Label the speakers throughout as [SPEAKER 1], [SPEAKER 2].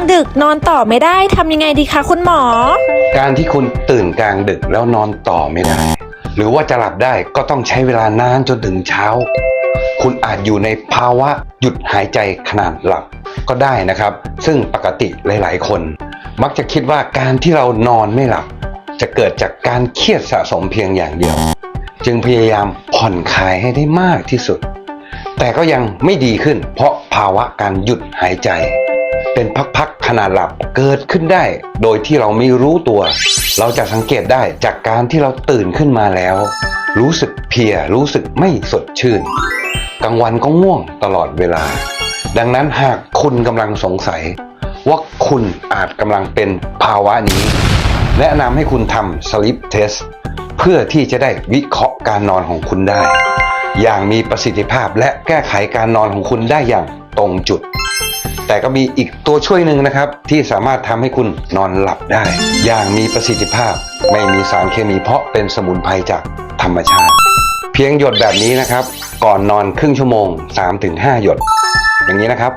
[SPEAKER 1] างดึกนอนต่อไม่ได้ทำยังไงดีคะคุณหมอ
[SPEAKER 2] การที่คุณตื่นกลางดึกแล้วนอนต่อไม่ได้ หรือว่าจะหลับได้ก็ต้องใช้เวลานานจนถึงเช้า คุณอาจอยู่ในภาวะหยุดหายใจขณะหลับก็ได้นะครับ ซึ่งปกติหลาย ๆ คน มักจะคิดว่าการที่เรานอนไม่หลับ จะเกิดจากการเครียดสะสมเพียงอย่างเดียว จึงพยายามผ่อนคลายให้ได้มากที่สุด แต่ก็ยังไม่ดีขึ้น เพราะภาวะการหยุดหายใจ เป็นพักๆขณะหลับเกิดขึ้นได้ โดยที่เราไม่รู้ตัว เราจะสังเกตได้จากการที่เราตื่นขึ้นมาแล้ว รู้สึกเพียรู้สึกไม่สดชื่นกลางวันก็ง่วงตลอดเวลา ดังนั้นหากคุณกำลังสงสัย ว่าคุณอาจกำลังเป็นภาวะนี้ แนะนำให้คุณทำ sleep test เพื่อที่จะได้วิเคราะห์การนอนของคุณได้ อย่างมีประสิทธิภาพและแก้ไขการนอนของคุณได้อย่างตรงจุด แต่ก็มีอีกตัวช่วยหนึ่งนะครับ ที่สามารถทำให้คุณนอนหลับได้ อย่างมีประสิทธิภาพ ไม่มีสารเคมีเพราะเป็นสมุนไพรจากธรรมชาติ เพียงหยดแบบนี้นะครับ ก่อนนอนครึ่งชั่วโมง 3-5 หยด อย่างนี้นะครับ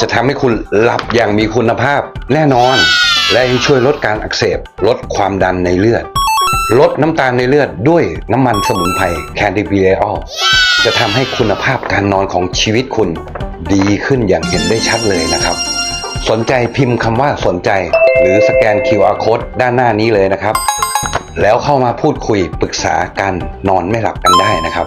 [SPEAKER 2] จะทำให้คุณหลับอย่างมีคุณภาพแน่นอน และยังช่วยลดการอักเสบ ลดความดันในเลือด ลดน้ำตาลในเลือดด้วยน้ำมันสมุนไพรแคนดิบิเออล จะทำให้คุณภาพการนอนของชีวิตคุณ ดีขึ้นอย่างเห็นได้ชัดเลยนะครับ สนใจพิมพ์คำว่าสนใจ หรือสแกน QR Code ด้านหน้านี้เลยนะครับ แล้วเข้ามาพูดคุยปรึกษากันนอนไม่หลับกันได้นะครับ